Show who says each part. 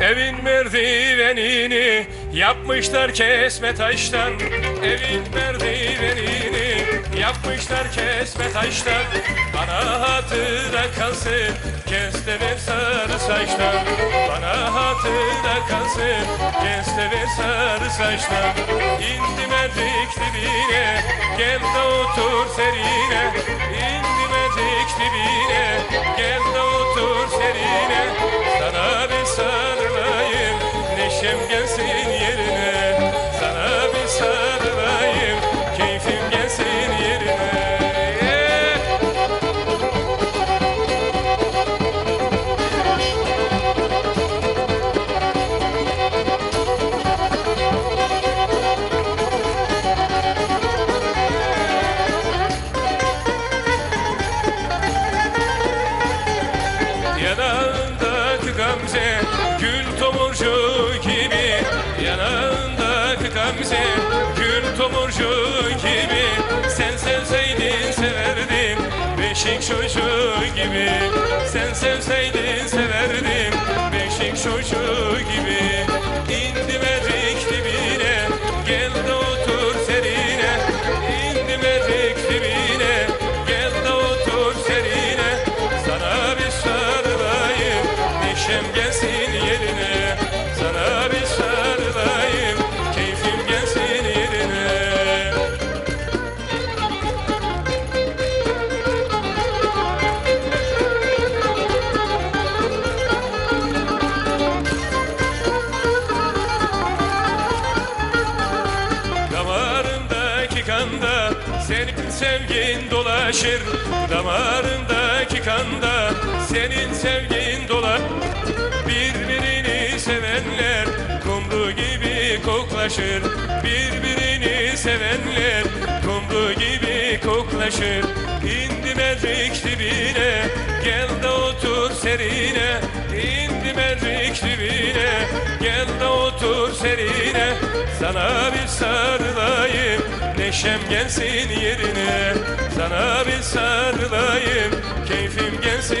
Speaker 1: Evin merdivenini yapmışlar kesme taştan. Evin merdivenini yapmışlar kesme taştan. Bana hatıra kalsın kesteler sarı saçtan. Bana hatıra kalsın kesteler sarı saçtan. İndim edik dibine gel de otur serine neşem gelsin yerine Sana bir sarılayım keyfim gelsin yerine. Yanağındaki gamze beşik çocuğu gibi. Sen sevseydin severdim beşik çocuğu gibi. İndim erik dibine gel de otur serine. İndim erik dibine gel de otur serine. Sana bir sarılayım. Neşem gelsin yerine Kanda senin sevgin dolaşır Damarındaki kanda senin sevgin dolar Birbirini sevenler kumru gibi koklaşır Birbirini sevenler kumru gibi koklaşır. İndim erik dibine gel de otur serine İndim erik dibine gel de otur serine. Sana bir sarılayım Neşem gelsin yerine. Sana bir sarılayım Keyfim gelsin.